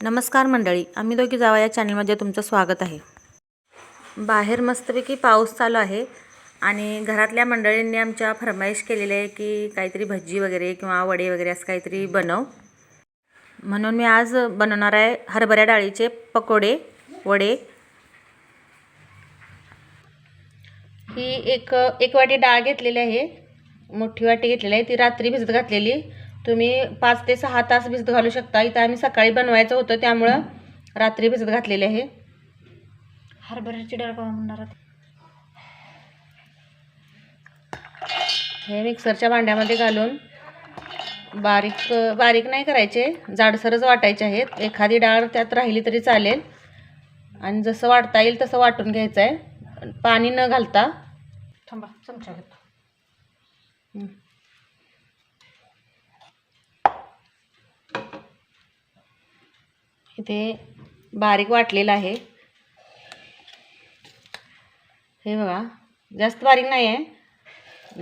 नमस्कार मंडळी आम्ही दोघी जावा या चॅनलमध्ये तुमचं स्वागत आहे. बाहेर मस्तपैकी पाऊस चालू आहे आणि घरातल्या मंडळींनी आमच्या फरमाईश केलेली आहे की काहीतरी भजी वगैरे किंवा वडे वगैरे असं काहीतरी बनव. म्हणून मी आज बनवणार आहे हरभऱ्या डाळीचे पकोडे वडे. ही एक एक वाटी डाळ घेतलेली आहे मोठी वाटी घेतलेली आहे ती रात्री भिजत घातलेली. तुम्ही पाच ते सहा तास भिजत घालू शकता. इथं आम्ही सकाळी बनवायचं होतं त्यामुळं रात्री भिजत घातलेली आहे. हरभऱ्याची डाळ म्हणणार हे मिक्सरच्या भांड्यामध्ये घालून बारीक बारीक नाही करायचे जाडसरच वाटायचे आहेत. एखादी डाळ त्यात राहिली तरी चालेल. आणि जसं वाटता येईल तसं वाटून घ्यायचं आहे पाणी न घालता. थांबा चमचा घेतो. इथे बारीक वाटलेलं आहे. हे बघा जास्त बारीक नाही आहे.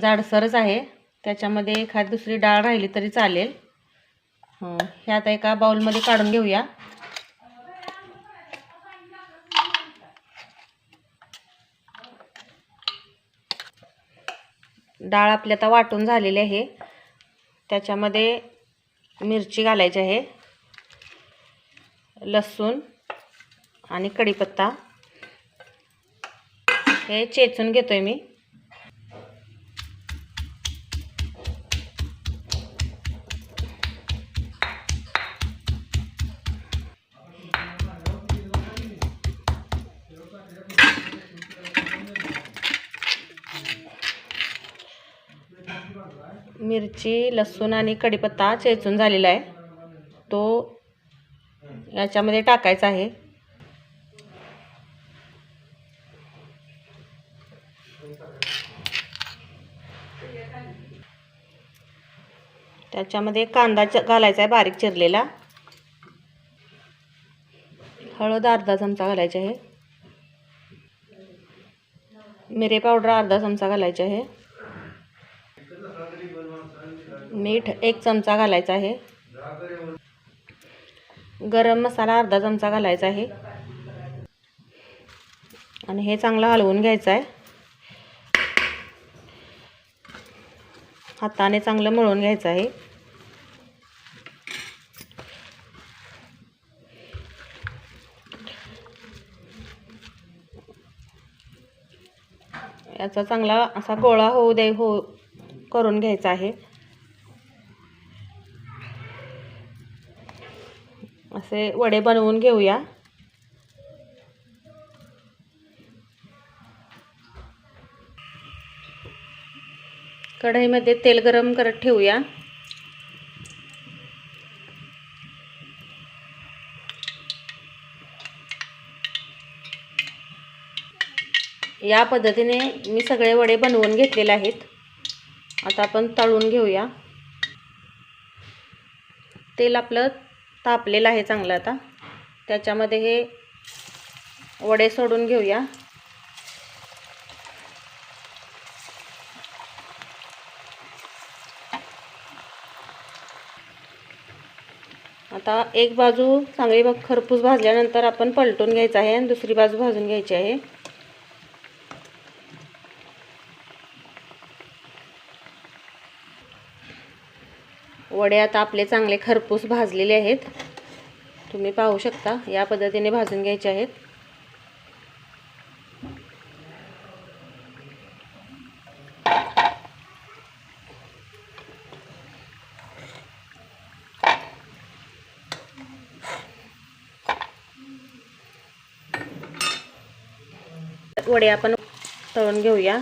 जाडसरच आहे. त्याच्यामध्ये एखादी दुसरी डाळ राहिली तरी चालेल. हे आता एका बाउलमध्ये काढून घेऊया. डाळ आपली आता वाटून झालेली आहे. त्याच्यामध्ये मिरची घालायची आहे. लसूण आणि कढीपत्ता. हे चेचून घेतो आहे मी. मिरची लसूण आणि कढीपत्ता चेचून झालेला आहे. तो याच्यामध्ये टाकायचं आहे. त्याच्यामध्ये कांदा च घालायचा आहे बारीक चिरलेला. हळद अर्धा चमचा घालायचा आहे. मिरे पावडर अर्धा चमचा घालायचा आहे. मीठ एक चमचा घालायचा आहे. गरम मसाला अर्धा चमचा घालायचा आहे. आणि हे चांगलं हलवून घ्यायचं आहे. हाताने चांगलं मळून घ्यायचं आहे. याचा चांगला असा गोळा होऊ दे हो करून घ्यायचा आहे. असे वडे बनवून घेऊया. कढईमध्ये तेल गरम करत ठेवूया. या पद्धतीने मी सगळे वडे बनवून घेतलेले आहेत. आता आपण तळून घेऊया. तेल आपलं तापलेला आहे चांगलं आता. त्याच्यामध्ये हे वडे सोडून घेऊया. आता एक बाजू चांगली बघ खरपूस भाजल्यानंतर आपण पलटून घ्यायचं आहे आणि दुसरी बाजू भाजून घ्यायची आहे. वडे आता आपले चांगले खरपूस भाजलेले आहेत. तुम्ही पाहू शकता या पद्धतीने भाजून घ्यायचे आहेत. वडे आपण तळून घेऊया.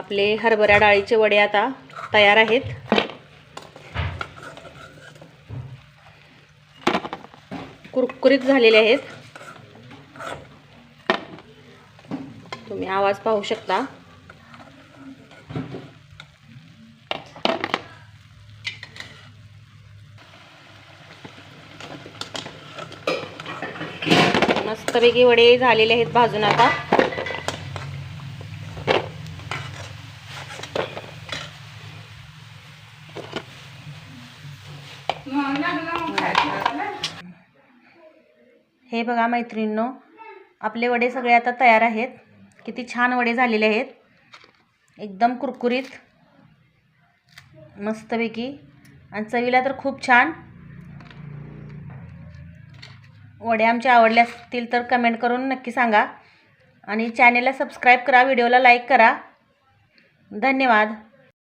आपले हरभरा डाळीचे वडे आता तयार आहेत. कुरकुरीत झालेले आहेत. तुम्ही आवाज पाहू शकता. मस्तपैकी वडे झालेले आहेत भाजून आता. हे बघा मैत्रिणींनो आपले वडे सगळे आता तयार आहेत. किती छान वडे झालेले आहेत. एकदम कुरकुरीत मस्तपैकी. आणि चवीला तर खूप छान. वडे आमचे आवडले असतील तर कमेंट करून नक्की सांगा. आणि चॅनेलला सबस्क्राईब करा व्हिडिओला लाईक करा. धन्यवाद.